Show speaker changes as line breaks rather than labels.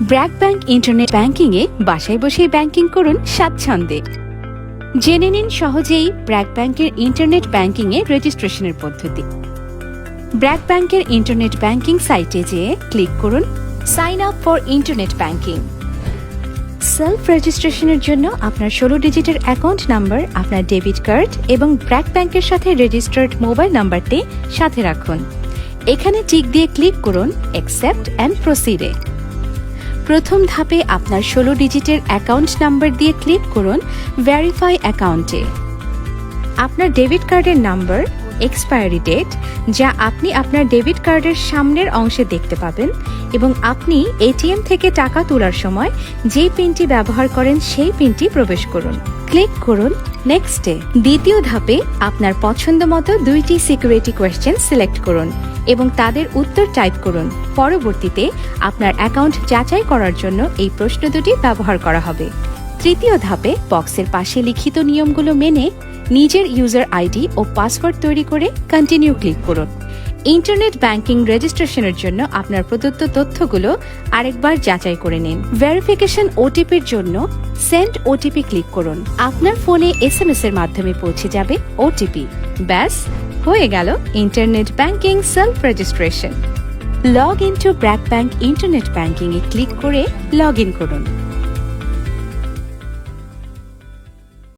BRAC bank internet banking এ বাসায় বসেই ব্যাংকিং করুন স্বাচ্ছন্দ্যে জেনে নিন সহজেই ব্র্যাক ব্যাংকের ইন্টারনেট ব্যাংকিং এ রেজিস্ট্রেশনের পদ্ধতি। ব্র্যাক ব্যাংকের ইন্টারনেট ব্যাংকিং সাইটে যেয়ে ক্লিক করুন sign up for internet banking. Self রেজিস্ট্রেশনের জন্য আপনার ষোলো ডিজিটের অ্যাকাউন্ট নাম্বার, আপনার ডেবিট কার্ড এবং ব্র্যাক ব্যাংকের সাথে রেজিস্টার্ড মোবাইল নাম্বারটি সাথে রাখুন। এখানে টিক দিয়ে ক্লিক করুন অ্যাকসেপ্ট অ্যান্ড প্রসিডে। প্রথম ধাপে আপনার ষোলো ডিজিটের অ্যাকাউন্ট নাম্বার দিয়ে ক্লিক করুন ভেরিফাই অ্যাকাউন্টে। আপনার ডেবিট কার্ডের নাম্বার এক্সপায়ারি ডেট যা আপনি আপনার ডেবিট কার্ডের সামনের অংশে দেখতে পাবেন এবং আপনি এটিএম থেকে টাকা তোলার সময় যে পিনটি ব্যবহার করেন সেই পিনটি প্রবেশ করুন। ক্লিক করুন নেক্সটে দ্বিতীয় ধাপে আপনার পছন্দ মতো দুইটি সিকিউরিটি কোয়েশ্চেন সিলেক্ট করুন এবং তাদের উত্তর টাইপ করুন। পরবর্তীতে আপনার অ্যাকাউন্ট যাচাই করার জন্য এই প্রশ্ন দুটি ব্যবহার করা হবে। তৃতীয় ধাপে বক্সের পাশে লিখিত নিয়মগুলো মেনে নিজের ইউজার আইডি ও পাসওয়ার্ড তৈরি করে কন্টিনিউ ক্লিক করুন। ইন্টারনেট ব্যাংকিং রেজিস্ট্রেশনের জন্য আপনার প্রদত্ত তথ্যগুলো আরেকবার যাচাই করে নিন। ভেরিফিকেশন ওটিপির জন্য সেন্ড ওটিপি ক্লিক করুন। আপনার ফোনে এস এম এর মাধ্যমে পৌঁছে যাবে ওটিপি ব্যাস, হয়ে গেল internet banking self registration log in to BRAC bank internet banking A click করে লগ ইন করুন।